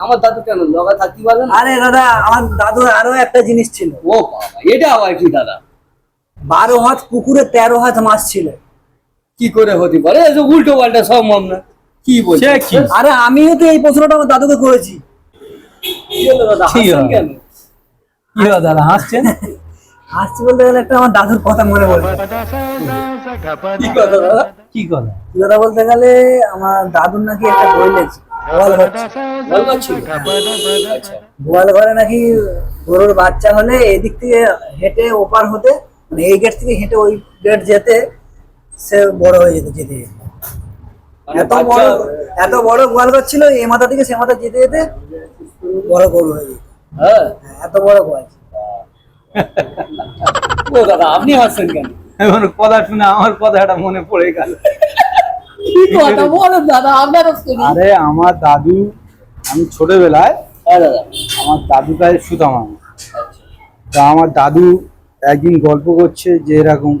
আমার দাদু কেন? লগা থাকতে পারবে না? আরে দাদা আমার দাদুর আরও একটা জিনিস ছিল। ও বাবা এটা আবার কি দাদা? বারো হাত পুকুরে তেরো হাত মাছ ছিল। কি করে হতে পারে? এই উল্টো পাল্টা সম্ভব না কি বলছে? আরে আমিও তো এই প্রশ্নটা আমার দাদুকে করেছি। দাদা? হাসছেন বলতে গেলে একটা আমার দাদুর কথা মনে পড়ে। কি কথা দাদা? কি কথা? কি কথা বলতে গেলে আমার দাদুর নাকি একটা বই লেগেছে। গোয়াল আচ্ছা। গোয়াল ঘরে নাকি গরুর বাচ্চা হলে এদিক থেকে হেঁটে ওপার হতে মানে এই গেট থেকে হেঁটে ওই গেট যেতে সে বড় হয়ে যেত যেতে যেতে। মানে এত বড় এত বড় গোয়াল ঘর ছিল এই মাথা থেকে সে মাথা যেতে যেতে বড় গরু হয়ে যেত। হ্যাঁ। হ্যাঁ, এত বড় গোয়াল ও দাদা আপনি হাসছেন কেন? এখন কথা শুনে আমার কথাটা মনে পড়ে গেল। কি কথা বলেন দাদা আপনারও আরে আমার দাদু আমি ছোটবেলায় হ্যাঁ দাদা। আমার দাদু কাছে শুতাম আমি তা আমার দাদু একদিন গল্প করছে যে এরকম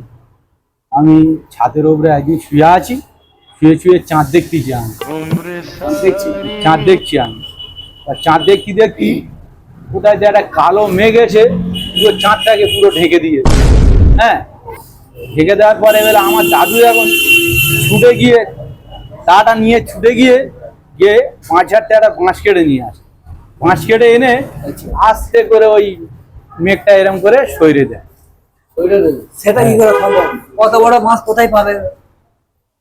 আমি ছাদের ওপরে একদিন শুয়ে আছি শুয়ে শুয়ে চাঁদ দেখতেছি আমি। চাঁদ দেখছি চাঁদ দেখছি আমি। চাঁদ দেখতে দেখতে কোথায় যে একটা কালো মেঘ এসে পুরো চাঁদটাকে পুরো ঢেকে দিয়ে হ্যাঁ ঢেকে দেওয়ার পরে এবারে আমার দাদু এখন ছুটে গিয়ে তাটা নিয়ে ছুটে গিয়ে গিয়ে পাঁচ হাজার টাকা বাঁশ কেটে নিয়ে আসে। বাঁশ কেটে এনে আস্তে করে ওই মেঘটা এরম করে সইরে দেয়। সেটা কি করে সম্ভব? কত বড় মাছ কোথায় পাবে?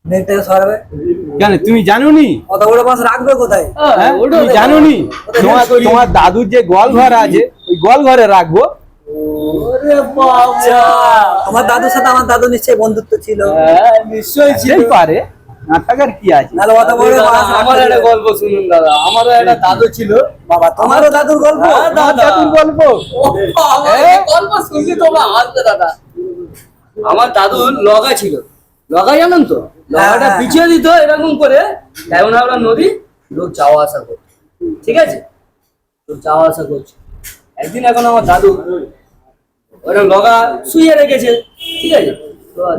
মেঘটাকে সরাবে? জানে তুমি জানো নি কত বড় মাছ রাখবে কোথায়? হ্যাঁ? তুমি নি তোমার তোমার দাদুর যে গোয়াল ঘর আছে ওই গোয়াল ঘরে রাখব। ওরে দাদুর সাথে আমার দাদু নিশ্চয়ই বন্ধুত্ব ছিল। হ্যাঁ নিশ্চয়ই ছিল। পারে। না থাকার কি আছে? আমার একটা গল্প শুনুন দাদা। আমারও একটা দাদু ছিল। বাবা তোমারও দাদুর গল্প? হ্যাঁ, দাদা। দাদুর গল্প? এই গল্প শুনলে তোমরা হাসবে দাদা। আমার দাদুর লগা ছিল। লগা জানেন তো? লগাটা হ্যাঁ, পিছিয়ে দিত এরকম করে এমন আমরা নদী লোক যাওয়া আসা করতো ঠিক আছে? লোক যাওয়া আসা করছে। একদিন এখন আমার দাদু ওরকম লগা শুয়ে রেখেছে। ঠিক আছে?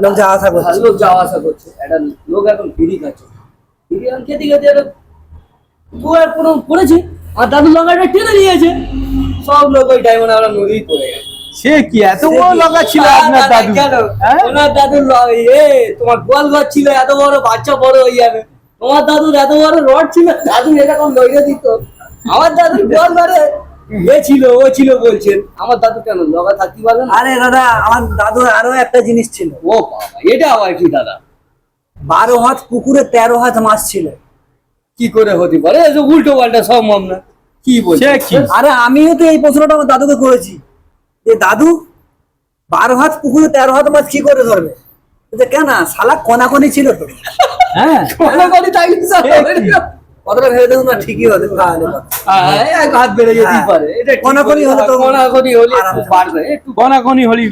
লোক যাওয়া আসা করছে। লোক যাওয়া আসা করছে। একটা লোক এখন বিড়ি খাচ্ছে। বিড়ি এখন খেতে খেতে একটা কোনো পড়েছে আর দাদু লগাটা টেনে নিয়েছে। সব লোক ওই টাইমে আমরা নদী পড়ে গেছে সে কি? এত বড় লগা ছিল আপনার দাদু কেন? হ্যাঁ? ওনার দাদুর এ তোমার গোয়াল ঘর ছিল এত বড় বাচ্চা বড় হয়ে যাবে। তোমার দাদুর এত বড় রড ছিল দাদু এরকম লইয়ে দিত। আমার দাদুর গোয়াল ঘরে এ ছিল ও ছিল বলছেন। আমার দাদু কেন লগা থাকতে পারবে না? আরে দাদা আমার দাদুর আরও একটা জিনিস ছিল। ও বাবা এটা আবার কি দাদা? বারো হাত পুকুরে তেরো হাত মাছ ছিল। কি করে হতে পারে? যে উল্টো পাল্টা সম্ভব না। কি বলছে সে কি? আরে আমিও তো এই প্রশ্নটা আমার দাদুকে করেছি। যে দাদু বারো হাত পুকুরে তেরো হাত মাছ কি করে ধরবে? বলছে, কেন শালা কনাকনি ছিল তো। হ্যাঁ। কোনো করি তাই কতটা ভেবে দেখুন না ঠিকই হতে তাহলে হ্যাঁ, এক হাত বেড়ে যেতেই হ্যাঁ। পারে এটা ঠিক হলে তো- কোনাকুনি হলে। বাড়বে একটু কনাকনি হলেই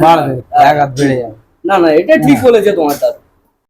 বাড়বে এক হাত বেড়ে যাবে না না এটা ঠিক বলেছে তোমার দাদু